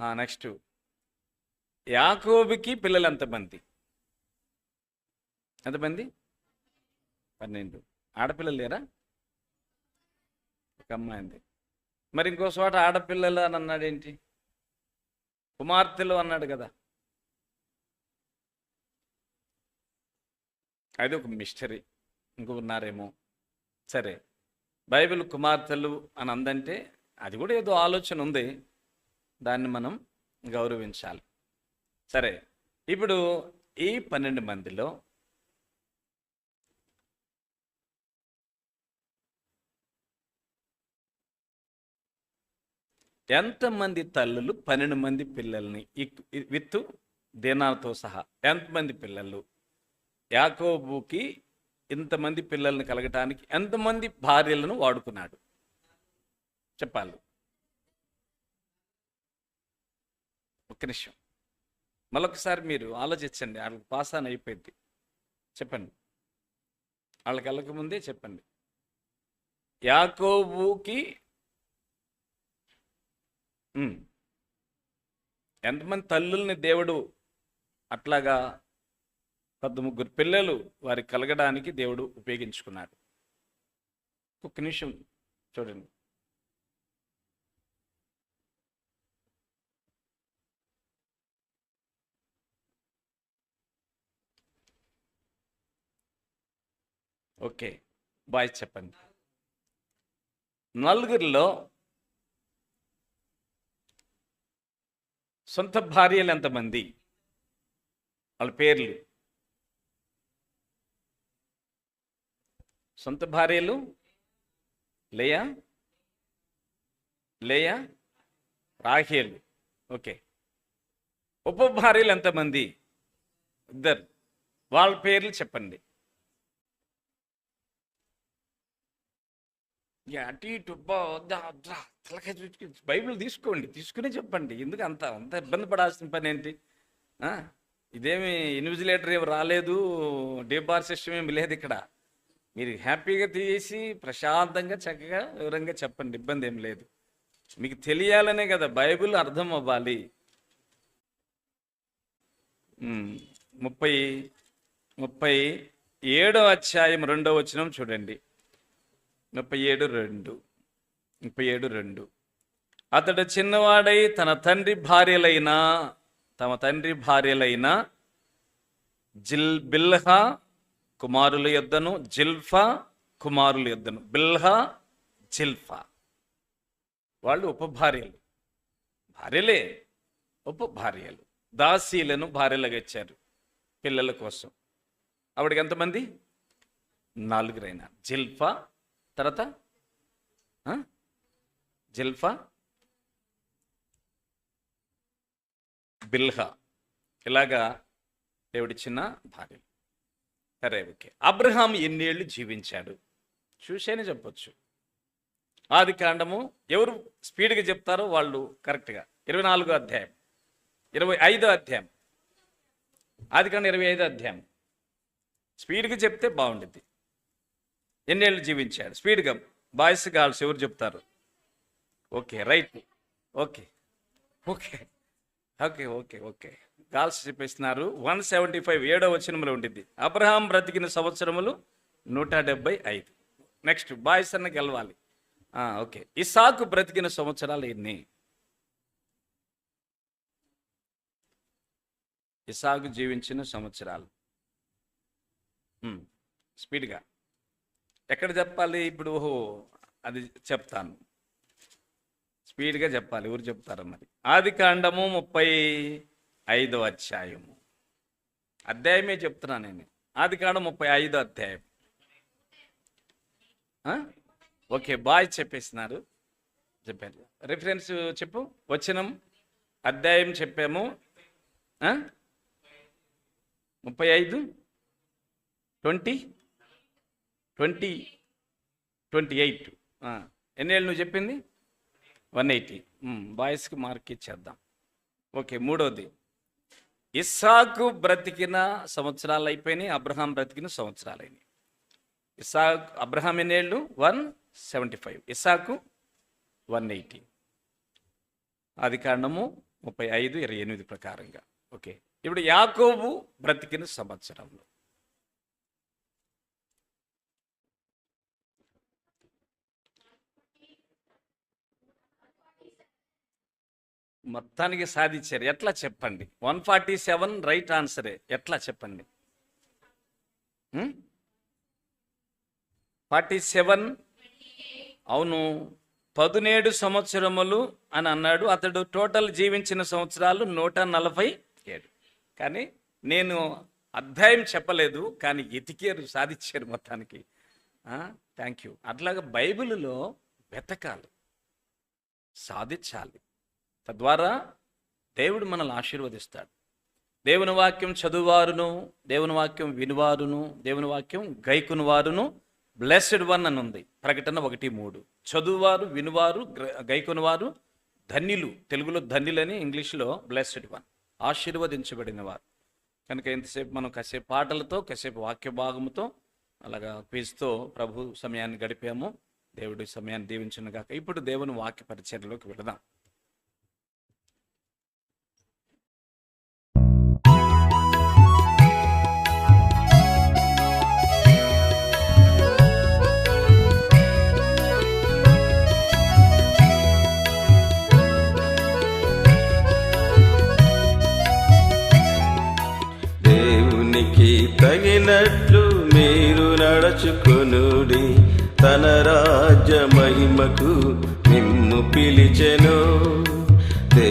Next యాకోబుకి పిల్లలు ఎంతమంది ఎంతమంది పన్నెండు. ఆడపిల్లలు లేరా? ఒక అమ్మాయింది మరి ఇంకో చోట ఆడపిల్లలు అని అన్నాడు ఏంటి? కుమార్తెలు అన్నాడు కదా. అది ఒక మిస్టరీ. ఇంకో ఉన్నారేమో. సరే. బైబిల్ కుమార్తెలు అని అందంటే అది కూడా ఏదో ఆలోచన ఉంది. దాన్ని మనం గౌరవించాలి. సరే ఇప్పుడు ఈ పన్నెండు మందిలో ఎంతమంది తల్లులు పన్నెండు మంది పిల్లల్ని విత్ దినాలతో విత్తు దీనాలతో సహా ఎంతమంది పిల్లలు? యాకోబుకి ఇంతమంది పిల్లల్ని కలగటానికి ఎంతమంది భార్యలను వాడుకున్నాడు? చెప్పాలి. ఒక్క నిమిషం. మరొకసారి మీరు ఆలోచించండి వాళ్ళకి పాస్ అని అయిపోయింది. చెప్పండి. వాళ్ళకి వెళ్ళకముందే చెప్పండి. యాకోబుకి ఎంతమంది తల్లుల్ని దేవుడు అట్లాగా పద్ద ముగ్గురు పిల్లలు వారికి కలగడానికి దేవుడు ఉపయోగించుకున్నాడు. ఒక్క నిమిషం చూడండి. ఓకే బాయ్ చెప్పండి. నలుగురిలో సొంత భార్యలు ఎంతమంది? వాళ్ళ పేర్లు. సొంత భార్యలు? లేయా? లేయా? రాహేలు. ఓకే. ఉప భార్యలు ఎంతమంది? ఇద్దరు. వాళ్ళ పేర్లు చెప్పండి. అటు ఇటు తలకాయ చూసుకుని బైబిల్ తీసుకోండి తీసుకునే చెప్పండి. ఎందుకు అంత అంత ఇబ్బంది పడాల్సిన పని ఏంటి? ఇదేమి ఇన్విజిలేటర్ ఏమి రాలేదు డేబార్ సిస్టమ్ ఏమి లేదు ఇక్కడ. మీరు హ్యాపీగా తీసి ప్రశాంతంగా చక్కగా వివరంగా చెప్పండి ఇబ్బంది ఏం లేదు. మీకు తెలియాలనే కదా బైబిల్ అర్థం అవ్వాలి. ముప్పై ముప్పై ఏడో అధ్యాయం రెండో వచనం చూడండి. ముప్పై ఏడు రెండు. ముప్పై ఏడు రెండు. అతడు చిన్నవాడై తన తండ్రి భార్యలైన తమ తండ్రి భార్యలైన జిల్ బిల్హా కుమారుల యొద్దను జిల్ఫా కుమారుల యొద్దను. Bilhah Zilpah. వాళ్ళు ఉపభార్యలు భార్యలే. ఉపభార్యలు దాసీలను భార్యలుగా ఇచ్చారు పిల్లల కోసం. ఆవిడకి ఎంతమంది? నాలుగురైన. జిల్ఫా తర్వాత? ఆ? జిల్ఫా? బిల్హా. ఇలాగా దేవుడిచ్చిన భార్యలు సరే ఓకే అబ్రహాం ఎన్నేళ్ళు జీవించాడు? చూసేనే చెప్పొచ్చు. ఆది కాండము ఎవరు స్పీడ్గా చెప్తారో వాళ్ళు కరెక్ట్గా. ఇరవై నాలుగో అధ్యాయం. ఇరవై ఐదో అధ్యాయం. ఆది కాండ ఇరవై ఐదో అధ్యాయం. స్పీడ్గా చెప్తే బాగుంటుంది ఎన్నేళ్ళు జీవించాడు? స్పీడ్గా బాయ్స్ గర్ల్స్ ఎవరు చెప్తారు? Okay right. Okay. Okay. Okay okay okay. Girls చెప్పేస్తున్నారు వన్ సెవెంటీ ఫైవ్ ఏడో వచనంలో ఉండిద్ది. అబ్రహాం బ్రతికిన సంవత్సరములు నూట డెబ్బై ఐదు. నెక్స్ట్ బాయ్స్ అన్న గెలవాలి. Okay okay. ఇసాకు బ్రతికిన సంవత్సరాలు ఎన్ని? ఇసాకు జీవించిన సంవత్సరాలు. స్పీడ్గా. ఎక్కడ చెప్పాలి? ఇప్పుడు ఓహో అది చెప్తాను. స్పీడ్గా చెప్పాలి ఎవరు చెప్తారు మరి. ఆది కాండము ముప్పై ఐదో అధ్యాయము. అధ్యాయమే చెప్తున్నా నేను. ఆది కాండం ముప్పై ఐదో అధ్యాయం. ఓకే బాయ్ చెప్పేసినారు. చెప్పారు. రిఫరెన్స్ చెప్పు. వచనం. అధ్యాయం చెప్పాము. ముప్పై ఐదు? ట్వంటీ? Twenty twenty eight. ఎన్నేళ్ళు నువ్వు చెప్పింది? One eighty. బాయ్స్కి మార్క్ ఇచ్చేద్దాం. ఓకే మూడోది. ఇస్సాకు బ్రతికిన సంవత్సరాలు అయిపోయినాయి అబ్రహాం బ్రతికిన సంవత్సరాలు అయినాయి. ఇస్సాకు అబ్రహాం ఎన్నేళ్ళు? One seventy five. Isaac one eighty. ఆది కారణము ముప్పై ఐదు ఇరవై ఎనిమిది ప్రకారంగా. ఓకే ఇప్పుడు యాకోబు బ్రతికిన సంవత్సరంలో. మొత్తానికి సాధించారు. ఎట్లా చెప్పండి? వన్ ఫార్టీ సెవెన్ రైట్ ఆన్సరే. ఎట్లా చెప్పండి? ఫార్టీ సెవెన్ అవును. పదునేడు సంవత్సరములు అని అన్నాడు. అతడు టోటల్ జీవించిన సంవత్సరాలు నూట నలభై ఏడు. కానీ నేను అధ్యాయం చెప్పలేదు కానీ ఎతికేరు సాధించారు మొత్తానికి. Thank you. అట్లాగా బైబిల్లో వెతకాలి. సాధించాలి. తద్వారా దేవుడు మనల్ని ఆశీర్వదిస్తాడు. దేవుని వాక్యం చదువువారును దేవుని వాక్యం వినువారును దేవుని వాక్యం గైకుని వారును బ్లెస్డ్ వన్ అని ఉంది. ప్రకటన ఒకటి మూడు. చదువువారు వినువారు గైకుని వారు ధన్యులు. తెలుగులో ధన్యులని ఇంగ్లీష్లో బ్లెస్డ్ వన్ ఆశీర్వదించబడిన వారు కనుక ఎంతసేపు మనం కాసేపు పాటలతో కాసేపు వాక్య భాగముతో అలాగా క్విజ్తో ప్రభు సమయాన్ని గడిపాము. దేవుడి సమయాన్ని దీవించిన కాక ఇప్పుడు దేవుని వాక్య పరిచర్లోకి వెళదాం. దేవునికి తగినట్లు మీరు నడచుకొనుడి. తన రాజ్య మహిమకు నిమ్ము పిలిచెను.